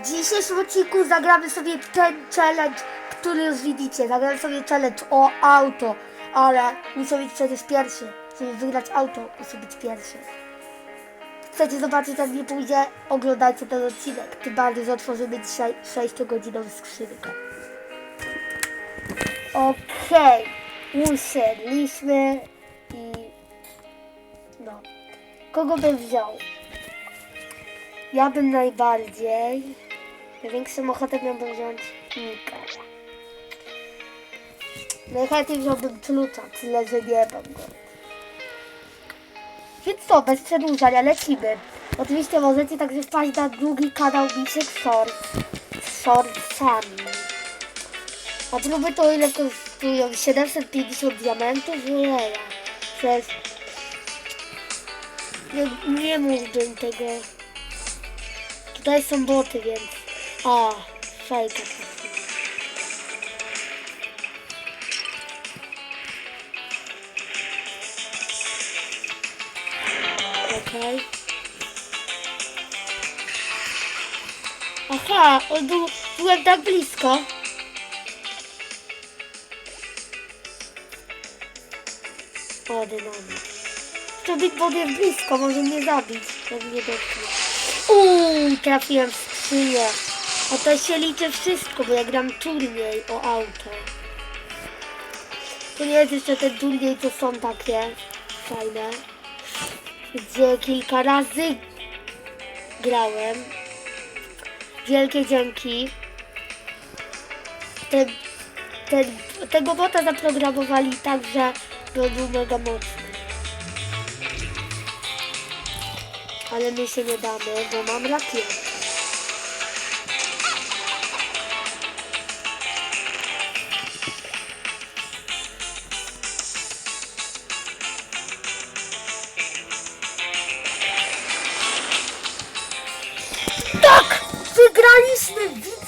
W dzisiejszym odcinku zagramy sobie ten challenge, który już widzicie. Zagramy sobie challenge o auto, ale muszę być przecież pierwszy. Żeby wygrać auto, muszę być pierwszy. Chcecie zobaczyć jak nie pójdzie? Oglądajcie ten odcinek. Tym bardziej, że otworzymy dzisiaj 6-godzinną skrzynkę. Okej, usiedliśmy i no. Kogo bym wziął? Ja bym najbardziej. Największą ochotę miałbym wziąć Nika. Najchętniej wziąłbym klucza, tyle że nie mam go. Więc co, bez przedłużania lecimy. Oczywiście możecie także wpaść na drugi kanał Misiek Shorts z shortsami. A próby to ile kosztują? 750 diamentów? Nie, przez... Nie, nie mógłbym tego... Tutaj są boty, więc... A, fajka. Okej. Aha, on był, byłem tak blisko. O, dynamit. Big Bob jest blisko, może mnie zabić, jak mnie dotknie. Uuu, trafiłem w skrzynię. A to się liczy wszystko, bo ja gram turniej o auto. To nie jest jeszcze ten turniej, co są takie fajne. Gdzie kilka razy grałem. Wielkie dzięki. Ten, ten, tego bota zaprogramowali tak, że był mega mocny. Ale my się nie damy, bo mam rakietę.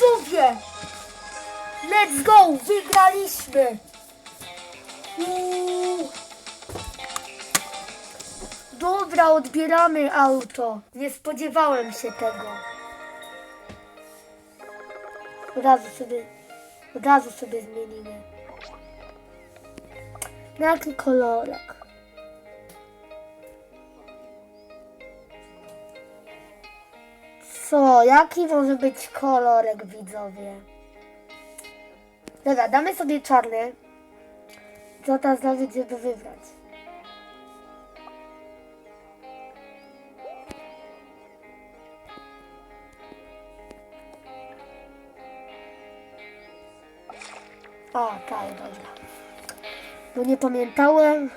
Widzowie! Let's go! Wygraliśmy! Uuu. Dobra, odbieramy auto. Nie spodziewałem się tego. Od razu sobie, od razu sobie zmienimy. Na jaki kolorek? Co? Jaki może być kolorek, widzowie? Dobra, damy sobie czarny. Co teraz zrobić, żeby wybrać? O, tak, dobra. Bo nie pamiętałem.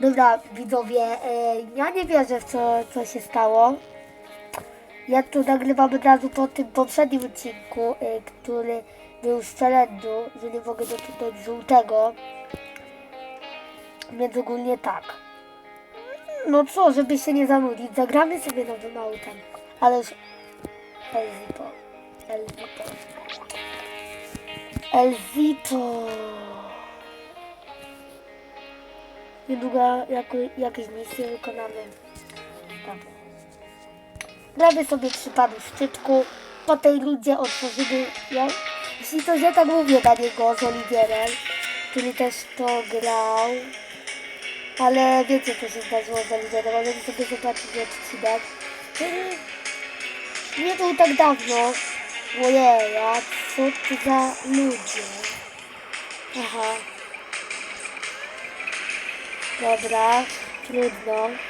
Dobra, widzowie, e, ja nie wierzę w co, co się stało. Ja tu nagrywam od razu po tym poprzednim odcinku, e, który był z challenge'u, że nie mogę dotknąć żółtego. Więc ogólnie tak. No co, żeby się nie zanudzić, zagramy sobie nowym autem. Ale już... Elzipo. Elzipo. Elzipo. Niedługo jako, jakieś misje wykonamy. Tak. Gramy sobie przy panu szczytku. Po tej ludzie otworzymy ją. Jeśli to ja tak mówię na niego z Oliwierem, który też to grał. Ale wiecie co się zdarzyło z Oliwierem, ale sobie zobaczyć odcinek. Który nie był tak dawno. Ojej, a co to za ludzie? Aha. Dobra, trudno.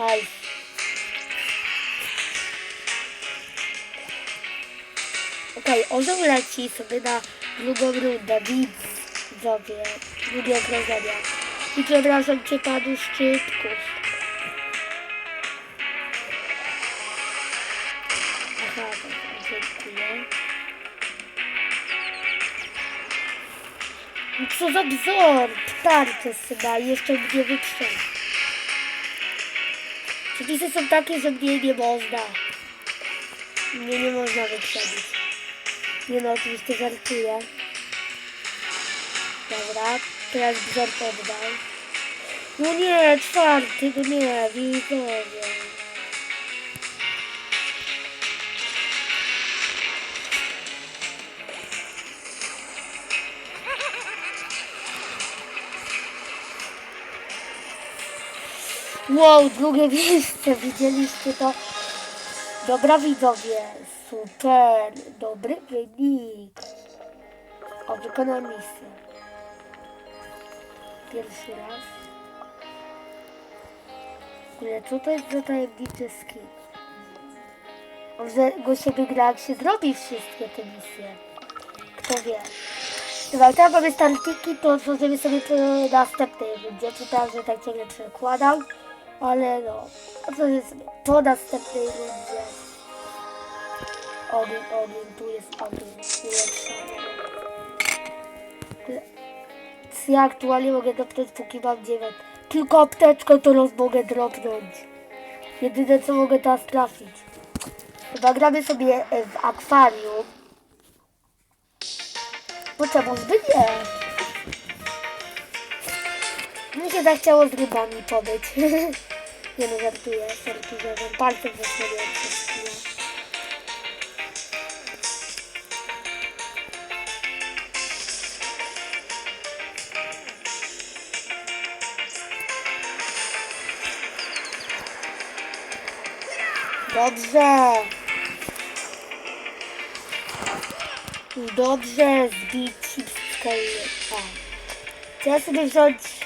Aj. Okej, orzeł leci sobie na drugą rundę. Widzowie, drugie okrążenia. I przepraszam cię panu szczytków. Aha, tak, dziękuję. Co za bzor! Tarcze chyba i jeszcze mnie wyprzedza. Przepisy są takie, że mnie nie można. Mnie nie można wyprzedzić. Nie no, oczywiście żartuję. Dobra, teraz wzór oddał. No nie, czwarty, no nie, widzowie. Wow, drugie miejsce, widzieliście to? Dobra widzowie, super, dobry wynik. O, wykonałem misję. Pierwszy raz. Ale co to jest za tajemniczy skin? Może go się wygra, jak się zrobi wszystkie te misje. Kto wie. Dobra, teraz mamy startiki, to otworzymy sobie po następnej rundzie. Czytałem, że tak ciągle przekładam. Ale no, otworzymy sobie po następnej rundzie. Ogień, ogień, tu jest ogień. Ulepszamy. Co ja aktualnie mogę dropnąć, póki mam 9. Tylko apteczkę to roz mogę dropnąć. Jedyne co mogę teraz trafić. Chyba gramy sobie e, w akwarium. Bo czemu by nie? Mi się zachciało z rybami pobyć. nie no, żartuję, przez chwilę. Dobrze. Dobrze zbić chipskę. O. Chcę sobie wziąć...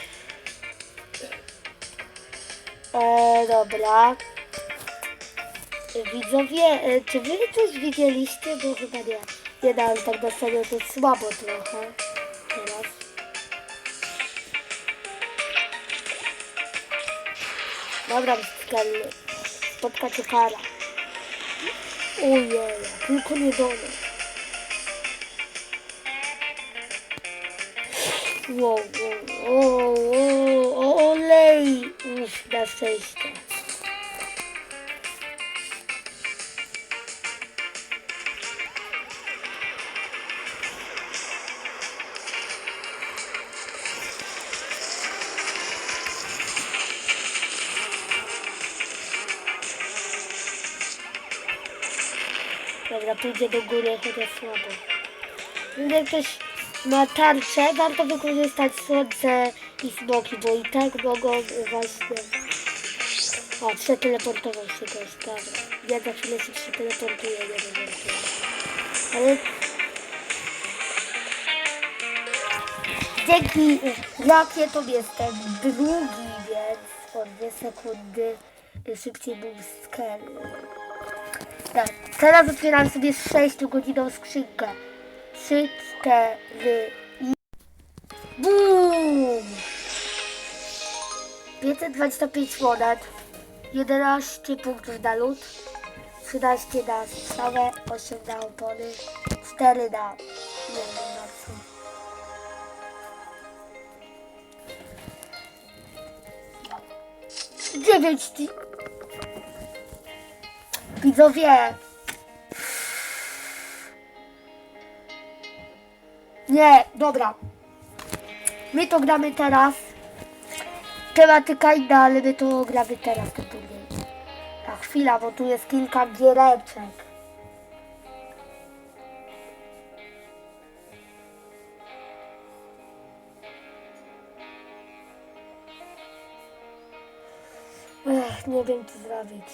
E, dobra. Widzowie, e, czy wy coś widzieliście? Bo chyba nie. Nie dałem tak na serio, to słabo trochę. Teraz. Dobra, skalny. Spotkacie kara. Ojej, tylko nie do mnie. Wow, wow, wow, wow, olej! Uff, na szczęście. Dobra, pójdzie do góry, chociaż słabo. Gdy ktoś ma tarczę, warto wykorzystać słońce i smoki, bo i tak mogą właśnie... O, przeteleportował się goś, dobra. Ja za chwilę się przeteleportuję, nie wiem to. Ale... Dzięki rakietą jestem drugi, więc o dwie sekundy szybciej był skel. Tak, teraz otwieram sobie 6 godziną skrzynkę. 3, 4 i... BUM! 525 monet, 11 punktów na lód, 13 na stałe, 8 na opony, 4 na... Dziewięć ty... Widzowie! Nie, dobra. My to gramy teraz. Tematyka inna, ale my to gramy teraz ten turniej. A chwila, bo tu jest kilka giereczek. Ech, nie wiem co zrobić.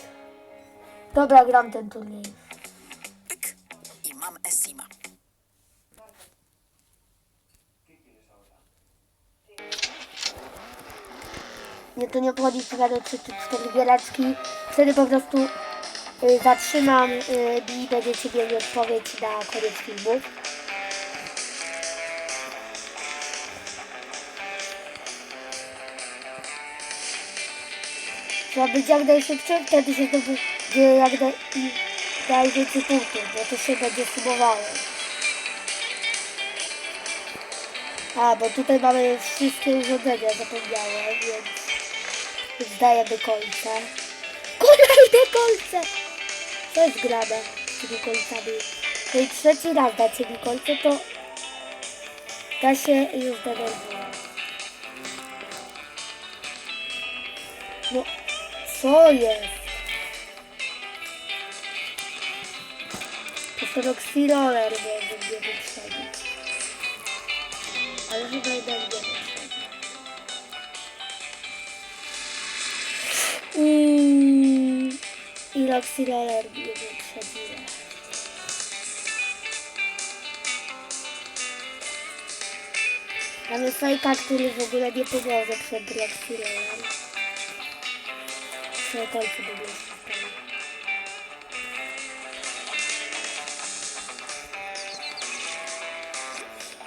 Dobra, gram ten turniej. I mam Esima. Nie, to nie obchodzi co do 3 czy 4 giereczki. Wtedy po prostu y, zatrzymam y, i będziecie mieli odpowiedź na koniec filmu. Trzeba być jak najszybciej, wtedy się zdobędzie jak naj, najwięcej punktów, bo to się będzie sumowało. A, bo tutaj mamy wszystkie urządzenia, zapomniałem, więc zdajemy kolce. Kolejne kolce! Co jest grane z tymi kolcami? No i trzeci raz dacie mi kolce, to Ja się już denerwuję. No, co jest? Ten oxyroller może mnie wyprzedzić. Ale chyba jednak nie I oxyroller mnie wyprzedziła. Mamy fajka, który w ogóle nie pomoże przed Roxyrolem. Przy końcu by było spokojnie.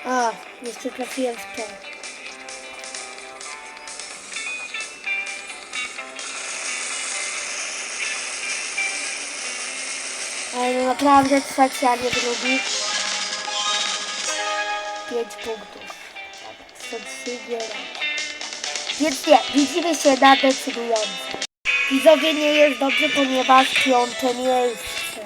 A, jeszcze trafiłem w to. No naprawdę trzeci, a nie drugi. Pięć punktów. Więc nie, widzimy się na decydujące. Widzowie nie jest dobrze, ponieważ piąte miejsce,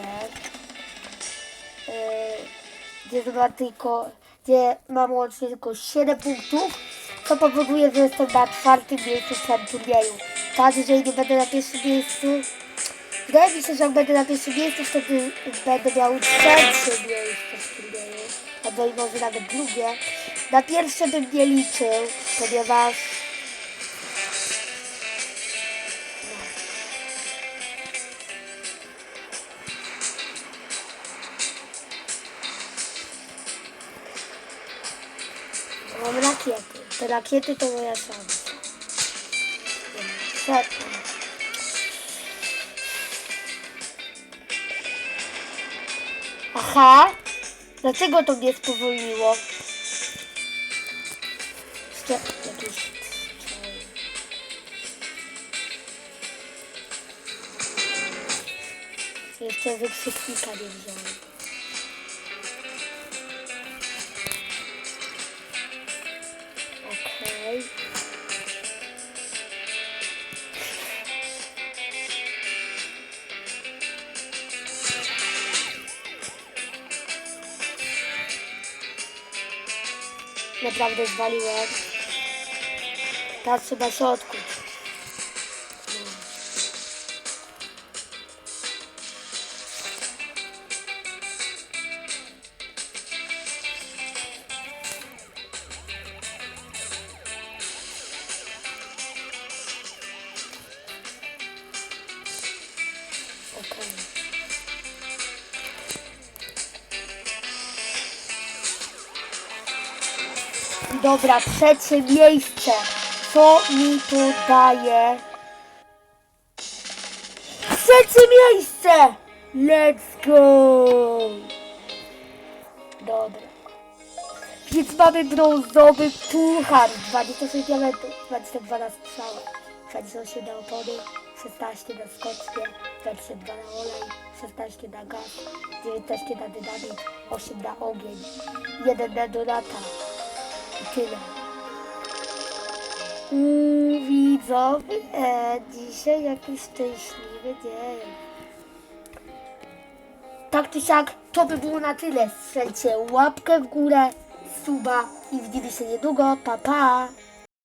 yy, gdzie mam tylko, gdzie mam łącznie tylko 7 punktów, co powoduje, że jestem na czwartym miejscu w tym turnieju. Tak, jeżeli nie będę na pierwszym miejscu, wydaje mi się, że jak będę na pierwszym miejscu, wtedy będę miał trzecie miejsce w turnieju, albo i może nawet drugie. Na pierwsze bym nie liczył, ponieważ Mam rakiety. Te rakiety to moja szansa. Setna. Aha! Dlaczego to mnie spowolniło? Jeszcze wykrzyknika nie wziąłem. Naprawdę zwaliłem. Teraz trzeba się odkuć. Dobra, trzecie miejsce. Co mi to daje? Trzecie miejsce! Let's go! Dobra. Więc mamy brązowy puchar. 26 diamentów, 22 na strzałę, 28 na opony, 16 na skocznie, 22 na olej, 16 na gaz, 19 na dynamit, 8 na ogień, 1 na donata. Tyle. Uuu, widzowie, dzisiaj jakiś szczęśliwy dzień. Tak czy siak, to by było na tyle. Strzelcie łapkę w górę, suba i widzimy się niedługo. Pa, pa!